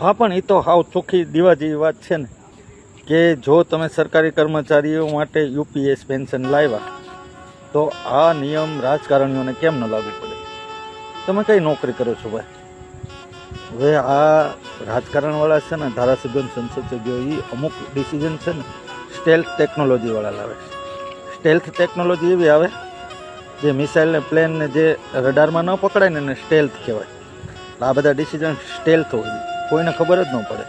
હા, પણ એ તો હાવ ચોખ્ખી દીવા જેવી વાત છે ને, કે જો તમે સરકારી કર્મચારીઓ માટે યુપીએસ પેન્શન લાવ્યા તો આ નિયમ રાજકારણીઓને કેમ ન લાગુ પડે? તમે કઈ નોકરી કરો છો ભાઈ? હવે આ રાજકારણવાળા છે ને, ધારાસભ્યો સંસદ સભ્યો એ અમુક ડિસિઝન છે ને સ્ટેલ્થ ટેકનોલોજીવાળા લાવે સ્ટેલ્થ ટેકનોલોજી એવી આવે, જે મિસાઇલને પ્લેનને જે રડારમાં ન પકડાય ને એને સ્ટેલ્થ કહેવાય. આ બધા ડિસિઝન સ્ટેલ્થ હોય. કોઈને ખબર જ ન પડે.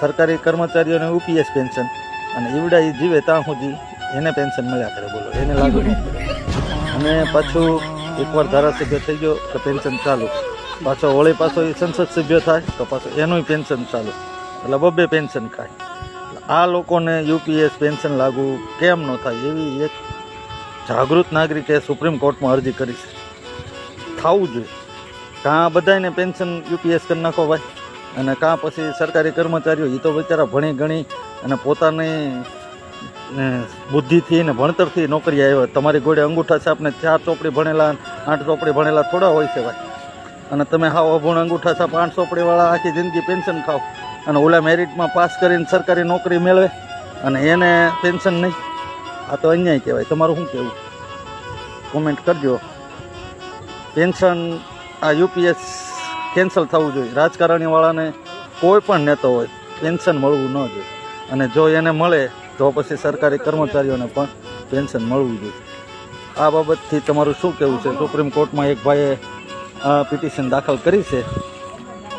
સરકારી કર્મચારીઓને યુપીએસ પેન્શન અને ઈવડા એ જીવે ત્યાં સુધી એને પેન્શન મળ્યા કરે બોલો. એને લાગુ ન અને પાછું એકવાર ધારાસભ્ય થઈ ગયો તો પેન્શન ચાલુ. પાછો હોળી પાછો એ સંસદ સભ્ય થાય તો પાછો એનું પેન્શન ચાલુ. એટલે બબ્બે પેન્શન ખાય. આ લોકોને યુપીએસ પેન્શન લાગુ કેમ ન થાય એવી એક જાગૃત નાગરિકે સુપ્રીમ કોર્ટમાં અરજી કરી છે. થવું જોઈએ. કાં બધાને પેન્શન યુપીએસ કરી નાખો ભાઈ? અને કાં પછી સરકારી કર્મચારીઓ એ તો બિચારા ભણી ગણી અને પોતાની, ને, બુદ્ધિથી ને ભણતરથી નોકરી આવ્યા. તમારી ગોળે અંગૂઠા છાપને ચાર ચોપડી ભણેલા આઠ ચોપડી ભણેલા થોડા હોય છે ભાઈ. અને તમે હાવ અભૂણ અંગૂઠા છાપ આઠ ચોપડીવાળા આખી જિંદગી પેન્શન ખાઓ. અને ઓલા મેરિટમાં પાસ કરીને સરકારી નોકરી મેળવે અને એને પેન્શન નહીં. આ તો અન્યાય કહેવાય. તમારું શું કહેવું? કોમેન્ટ કરજો. પેન્શન આ યુપીએસ કેન્સલ થવું જોઈએ. રાજકારણીવાળાને કોઈ પણ નેતા હોય પેન્શન મળવું ન જોઈએ. અને જો એને મળે તો પછી સરકારી કર્મચારીઓને પણ પેન્શન મળવું જોઈએ. આ બાબતથી તમારું શું કહેવું છે? સુપ્રીમ કોર્ટમાં એક ભાઈએ આ પિટિશન દાખલ કરી છે.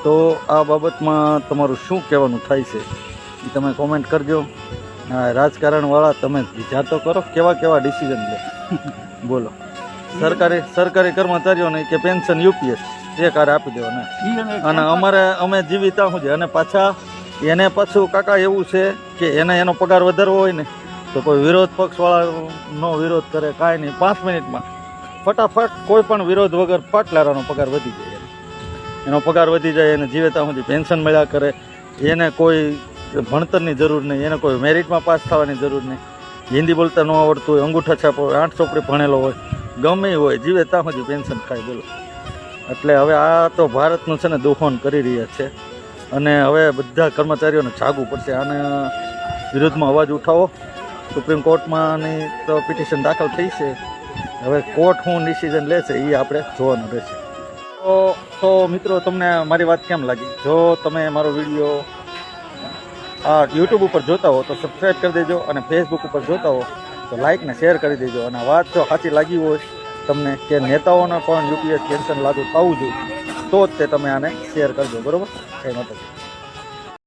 તો આ બાબતમાં તમારું શું કહેવાનું થાય છે? એ તમે કોમેન્ટ કરજો. રાજકારણવાળા તમે વિચાર તો કરો કેવા કેવા ડિસિઝન લે. બોલો. સરકારી સરકારી કર્મચારીઓને કે પેન્શન યુપીએસ? એ કાર આપી દેવાના અને અમારે અમે જીવિતા હું છે. અને પાછા એને પાછું કાકા એવું છે કે એને એનો પગાર વધારવો હોય ને તો કોઈ વિરોધ પક્ષવાળાનો વિરોધ કરે કાંઈ નહીં. પાંચ મિનિટમાં ફટાફટ કોઈ પણ વિરોધ વગર પાટલારાનો પગાર વધી જાય એનો. એનો પગાર વધી જાય એને જીવેતા સુધી પેન્શન મળ્યા કરે. એને કોઈ ભણતરની જરૂર નહીં એને કોઈ મેરિટમાં પાસ થવાની જરૂર નહીં. હિન્દી બોલતા ન આવડતું હોય અંગૂઠા છાપ હોય આઠ ચોપડી ભણેલો હોય ગમે હોય જીવે ત્યાં સુધી પેન્શન ખાય બોલો એટલે હવે આ તો ભારતનું છે ને દોહન કરી રહ્યા છે. અને હવે બધા કર્મચારીઓને જાગવું પડશે. આને વિરુદ્ધમાં અવાજ ઉઠાવો. સુપ્રીમ કોર્ટમાંની તો પિટિશન દાખલ થઈ છે. હવે કોર્ટ શું ડિસિઝન લેશે એ આપણે જોવાનું રહેશે. તો તો મિત્રો, તમને મારી વાત કેમ લાગી? જો તમે મારો વીડિયો આ યુટ્યુબ ઉપર જોતા હો, તો સબસ્ક્રાઈબ કરી દેજો અને ફેસબુક ઉપર જોતા હો, તો લાઇક ને શેર કરી દેજો. અને વાત જો સાચી લાગી હોય તમને કે નેતાઓને પણ યુપીએસ પેન્શન લાગુ થવું જોઈએ, તો જ તે તમે આને શેર કરજો, બરાબર? જય માતાજી.